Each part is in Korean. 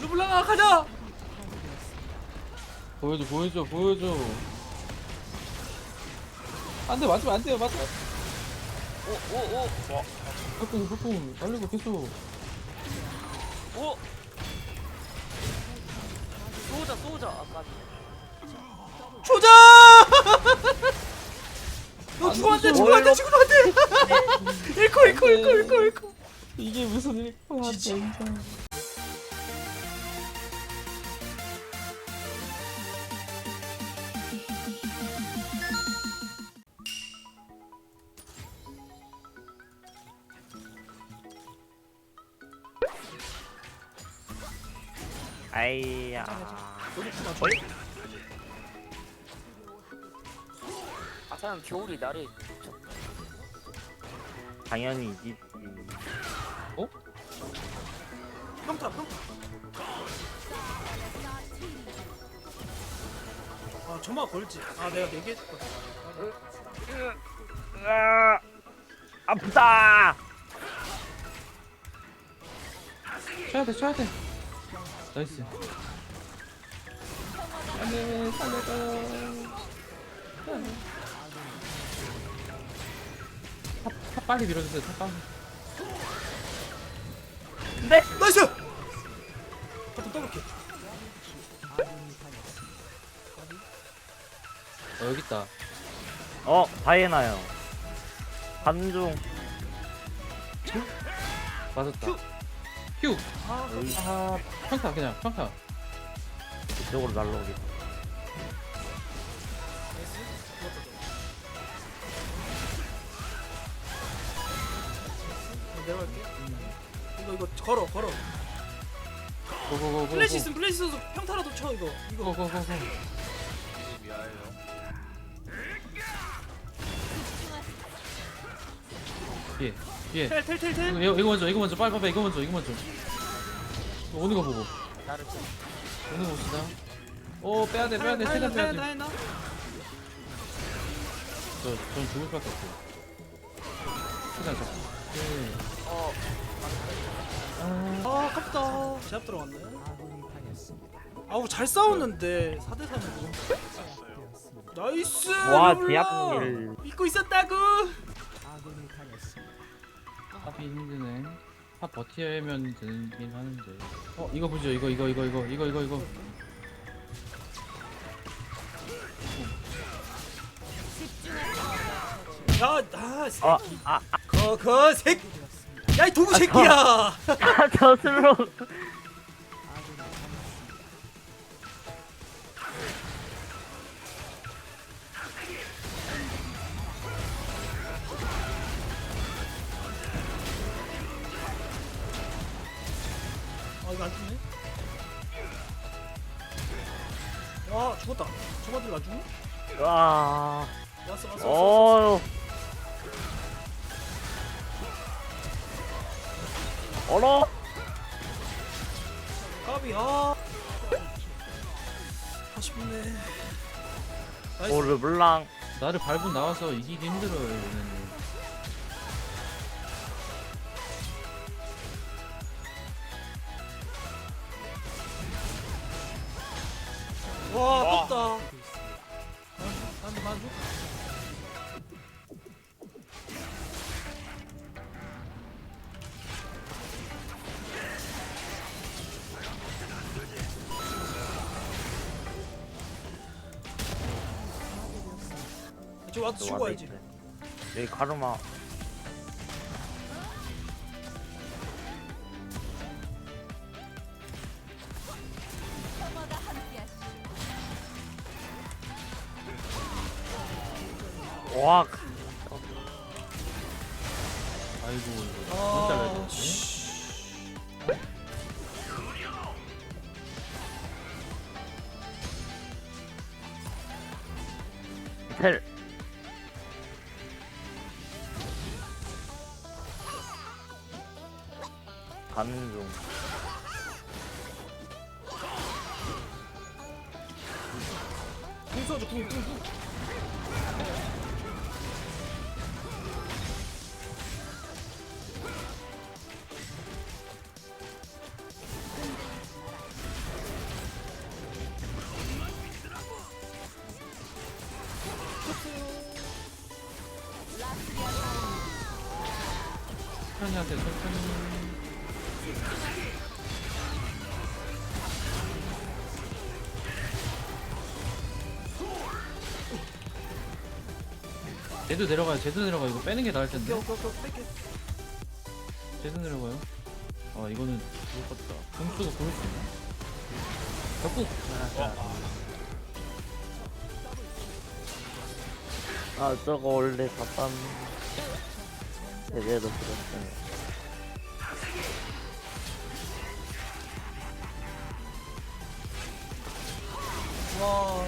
르블랑아 가자. 보여줘 보여줘 보여줘 안돼 맞으면 안 돼요 맞으면 오오오 와. 폭풍 폭풍 달리고 계속 오. 쏘자 쏘자 아까 조자. 너 죽으면 안 돼, 죽으면 안 돼, 죽으면 안 돼. 잃고, 잃고, 잃고, 잃고, 잃고. 이게 무슨 일이야. 진짜 아이야 아사는 겨울이 날이 당연히 이지 평타, 평타. 아, 점화 걸지. 아, 내가 네개 했거든. 으아, 아프다 쳐야 돼 쳐야 돼 나이스. 안돼 살려줘 탑, 탑 빨리 밀어주세요 탑 빨리 나이스! 한번 더블킬. 어 여기 있다. 어 다이애나요. 반중. 맞았다 큐. 큐! 아, 아 평타 그냥 평타 이쪽으로 날라오게. 내려갈게. 이거, 이거, 걸어, 걸어. 고고고고 플래시 있으면 플래시 써서 평타라도 쳐, 이거. 이거. 고고고고 뒤 에 뒤에 텔, 텔, 텔, 텔. 이거, 이거 먼저 이거 먼저 빨리 빨리 이거 먼저 이거 먼저 이거 오는 거 보고 나를 좀 오는 거 봅시다 오 빼야 돼 빼야돼 다이나, 최대한 다이나, 빼야 돼 다이나. 저전 죽을 수밖에 없어 최대한 잡고 네. 어아 아, 아깝다. 제압 들어갔네. 아우, 잘 싸웠는데. 4대3으로. 나이스! 와, 르블랑. 제압 일. 믿고 있었다 고! 탑이 힘드네 탑 버티면 되긴 하는데 어 이거 보죠 이거 이거 이거 이거 이거 이거 이거 야, 아, 새끼. 아, 아, 거, 거, 새끼. 야, 이 도구 새끼야! 아, 저슬로 아, 이거 안 죽네? 와, 죽었다. 저거들 나 죽네? 와, 왔어, 왔어, 왔어. 왔어. 어, 어라? 까비, 아. 아쉽네. 나이스. 오, 르블랑. 나를 밟고 나와서 이기기 힘들어요 얘네는 와, 아깝다. 저 와서 죽어야지. 여기 가르마. 텔. 가는 중. 천천히 하세요 천천히 쟤도 내려가요 쟤도 내려가 이거 빼는 게 나을 텐데. 오케이 오케이 오케이 뺄게 쟤도 내려가요. 아 이거는 죽었다. 점수가 보일 수 있나? 벽국. 아 저거 원래 답답 제대로 들었어요 와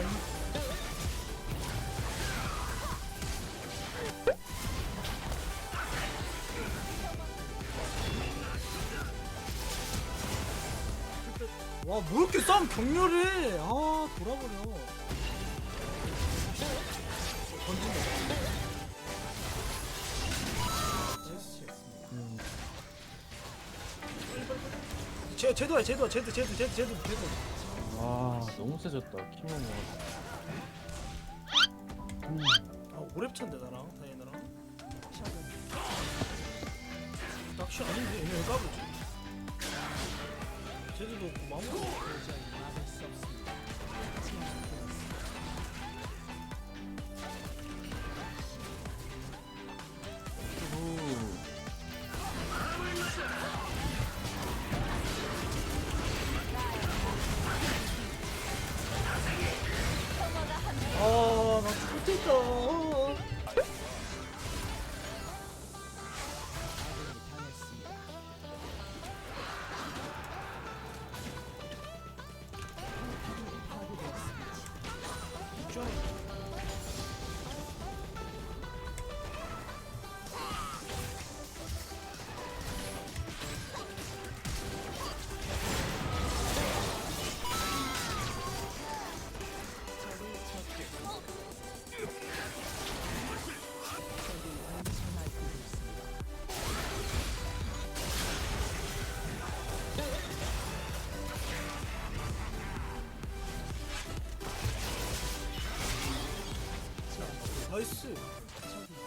와, 뭐 이렇게 싸움 격렬해. 아, 돌아버려. 제, 제도야, 제도야, 제도, 제도, 제도, 제도, 제도. 와 너무 세졌다 키모모가 아, 오랩찬데, 나랑, 다이애나랑. 낚시 아닌데, 얘네 왜 까불지? 제도도 없고, 마무리.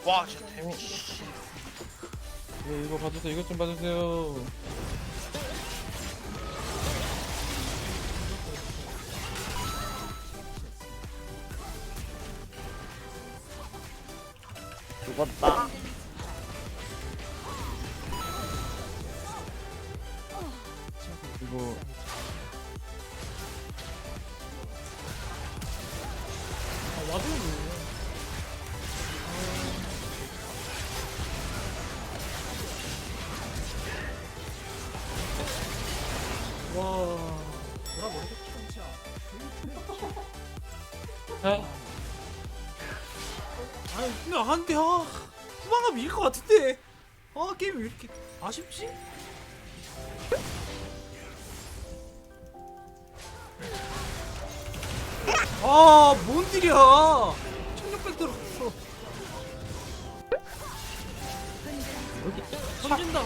와 진짜 데미 씨. 네, 이거 봐주세요. 이것 좀 봐주세요. 죽었다. 이거 아, 게임이 왜 이렇게 아쉽지? 아, 뭔 딜이야. 1600 들어갔어. 던진다.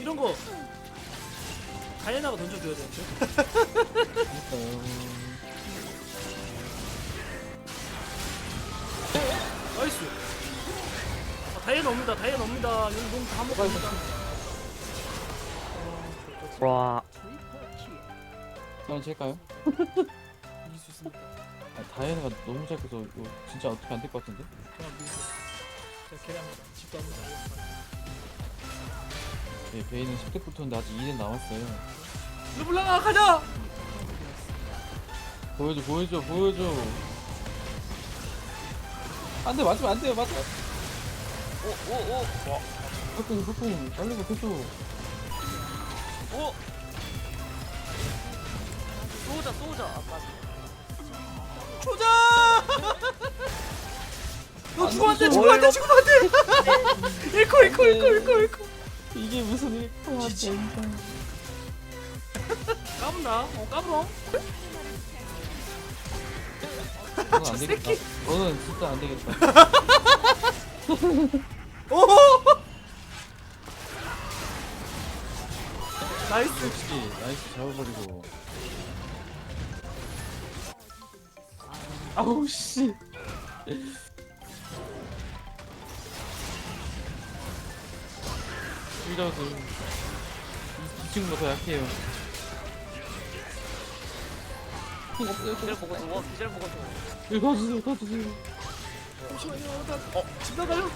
이런 거 다이애나가 던져줘야 되는데. 나이스. 아, 다이애나 옵니다. 다이애나 옵니다. 여기 농다 먹습니다. 와 그냥 칠까요? 이길 수 있습니다. 아, 다이애나가 너무 잘해서 이거 진짜 어떻게 안 될 것 같은데? 그냥 밀고. 제가 캐리합니다. 집도 합니다. 네, 베이는 10대 붙었는데 아직 2대 남았어요 르블랑아 가자. 보여줘 보여줘 보여줘 안돼 맞으면 안 돼요 맞아 오오오 와 폭풍 폭풍 빨리고 계속 오. 쏘자 쏘자 아까 조자. 너 안 죽으면 안 돼. 죽으면 안 돼. 죽으면 안 돼. 잃고 잃고 잃고 잃고 잃고. 이게 무슨 지지. 진짜 까분다. 어 까불어. 저 새끼. 너는 진짜 안 되겠다 오. 나이스. 역시 나이스 잡아버리고 아우 씨둘 잡았어. 이, 이 친구가 더 약해요. 기절. 보고 줘 기절 보고 줘이 가주세요. 잠시만요. 나, 어, 집 나가요?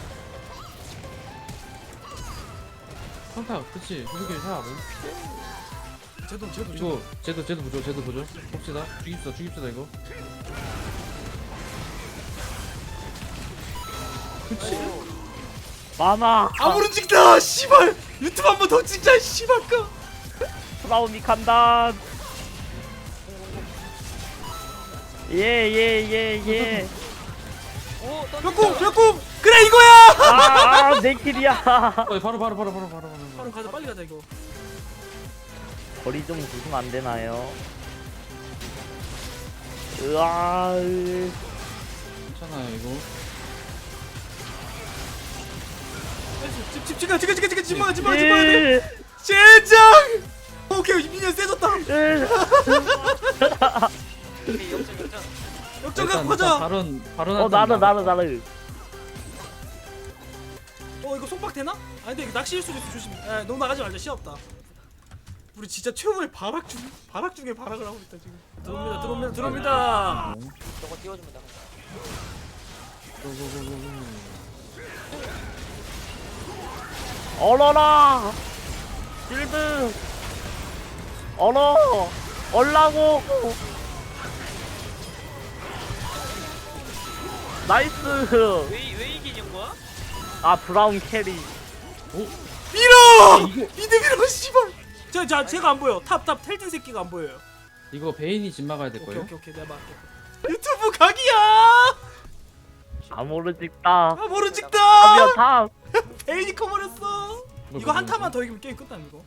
평타, 그치. 그렇게 사. 제도, 제도, 제도. 이거 쟤도 쟤도 보죠. 쟤도 보죠. 봅시다. 죽입시다. 죽입시다 이거. 그치. 많아 아무런 찍다! 씨발! 유튜브 한 번 더 찍자, 씨발까! 브라우미 간다 예예 예 예 오 던진다 벽궁! 벽궁! 그래, 이거야! 아내 킬이야 어, 바로 바로 바로 바로 바로 바로. 바로 가자, 빨리 가자, 이거. 거리 좀 주시면 안 되나요? 으아 으. 괜찮아요 이거. 집, 집, 찍어, 찍어, 찍어, 찍어, 집 막아, 집 막아, 집 막아. 으. 젠장! 오케이, 미니언 세졌다. 으. 오케이, 역전 역전 역전 일단, 갖고 일단 가자. 발언 발언. 어 나르 나르 나르 어, 이거 손박 되나? 아니, 근데 이거 낚시일 수도 있어, 조심. 에, 너무 나가지 말자, 시없다. 우리 진짜 최후의 발악 중, 발악 중에 발악을 하고 있다, 지금. 들어옵니다, 들어옵니다, 들어옵니다. 저거 띄워주면 돼 얼어라 실드 얼어 얼라고 나이스 왜, 왜 이기는 거야? 아 브라운 캐리 밀어! 이거 미드 밀어, 씨발! 자, 자, 제가 안 보여. 탑, 탑, 텔진 새끼가 안 보여요. 이거 베인이 집 막아야 될 오케이, 거예요. 오케이, 오케이, 내가 막게. 유튜브 각이야! 아모르 찍다 아, 모른 찍다! 탑 베인이 커버렸어. 이거 한 타만 더 이기면 게임 끝나는 거.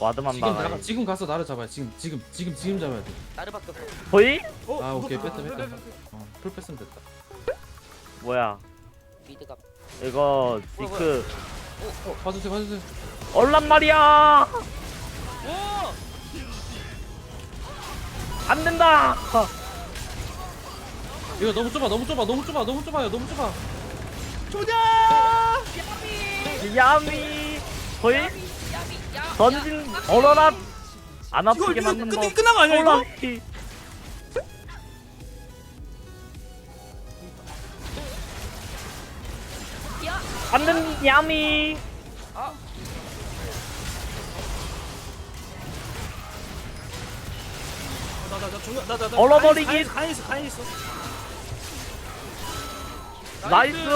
와드만 지금 막아 나가 지금 가서 나를 잡아야 지금 지금 지금 지금 잡아야 돼. 나르밖에 없어 보이? 어, 아, 오케이, 이거- 뺐다, 뺐다. 뺐다, 뺐다. 어, 풀 뺐으면 됐다. 뭐야 미드가 이거 디크 어, 봐주세요, 봐주세요. 얼란 말이야 오! 안 된다 이거 너무 좁아, 너무 좁아, 너무 좁아, 너무 좁아요, 너무 좁아. 조냐! 야미 보이? 던진 얼어라 안 이거 아프게 이거 만든 끝법 끝난 거 아니야 이거? 안 된, 야미 나나나 중간 나나나 얼어버리기. 가인 있어 가인 있어. 나이스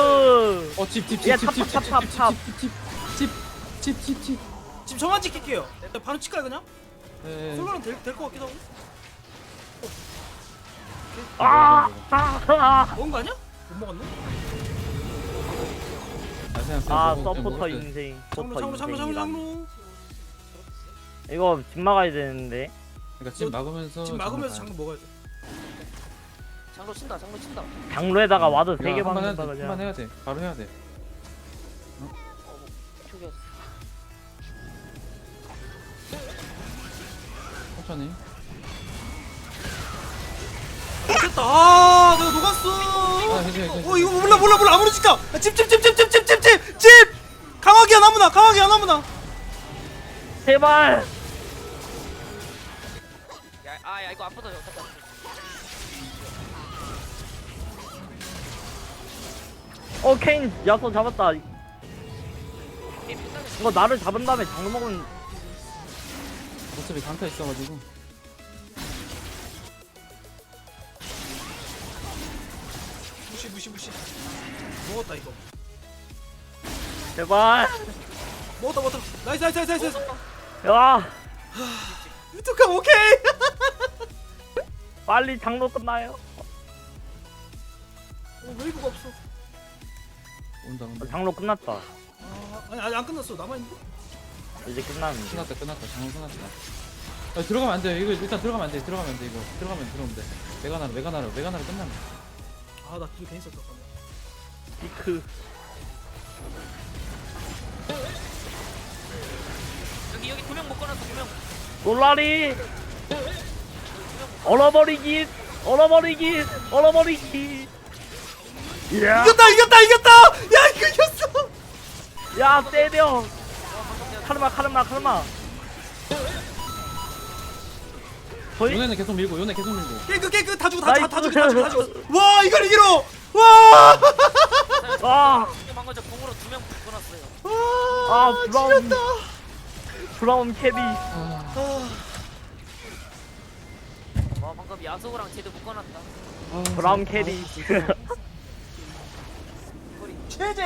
어, 집, 집, 야, 집, 탑, 집, 집, 탑, 집, 탑, 집, 탑. 집, 집, 집, 집, 집, 집, 집. 지금 저만 찍힐게요. 야, 바로 칠까요 그냥? 네. 솔로는 될될것 같기도 하고. 아, 아, 아. 먹은 거 아니야? 못 먹었네. 아, 그냥 아 그냥 그냥 서포터. 인생 장로 서포터 장로 장로 장로 인생이란 장로. 이거 집 막아야 되는데 그러니까 집 막으면서. 지금 막으면서 장로 먹어야 돼. 장로 친다 장로 친다 장로에다가 와드 가야 돼. 3개 야, 한번 해야 박는다 돼, 한번 그냥 해야 돼. 바로 해야 돼. 초기였어 천천히. 아, 됐다. 아 내가 녹았어. 아, 해줘, 해줘. 어 이거 몰라 몰라 몰라 아무리 찍다. 집집 집 집 집 집 집 집. 강하게 안 아무나 강하게 안 아무나. 제발 야 아 야 이거 아프다 잠깐 어 케인 야소 잡았다 이거 나를 잡은 다음에 장로 먹으면 어차피 강타 있어가지고. 무시 무시 무시. 먹었다 이거. 제발 먹었다 먹었다. 나이스 나이스 나이스 나이스. 야 유튜브 오케이. 빨리 장로 끝나요 어, 왜 이거가 없어? 온다, 온다. 장로 끝났다 아, 아니 아직 안 끝났어 남아 있는데. 이제 끝났는데 끝났다, 끝났다. 장로 끝났다. 아, 들어가면 안 돼. 이거 일단 들어가면 안 돼. 들어가면 안 돼. 이거 들어가면 들어오면 돼. 메가나로, 메가나로, 메가나로 끝나면. 돼. 아나 뒤에 괜히 썼다. 디크. 여기 여기 두명못 꺼놨어 두명. 놀라리! 얼어버리기 얼어버리기 얼어버리기. 야, 이겼다 이겼다 이겼다. 야 이거 이겼어. 야 때려 카르마 카르마 카르마 거의? 요네는 계속 밀고 요네 계속 밀고. 깨끗 깨끗 다 죽어 다 죽어 다. 죽어 다 죽어 와 이걸 이기러 와! 아, 방금 저 공으로 두 명 묶어놨어요. 아 와, 브라운 지렸다. 브라운 캐비. 아, 아, 와 방금 야소랑 쟤도 묶어놨다. 아, 브라운 캐리 거리 최재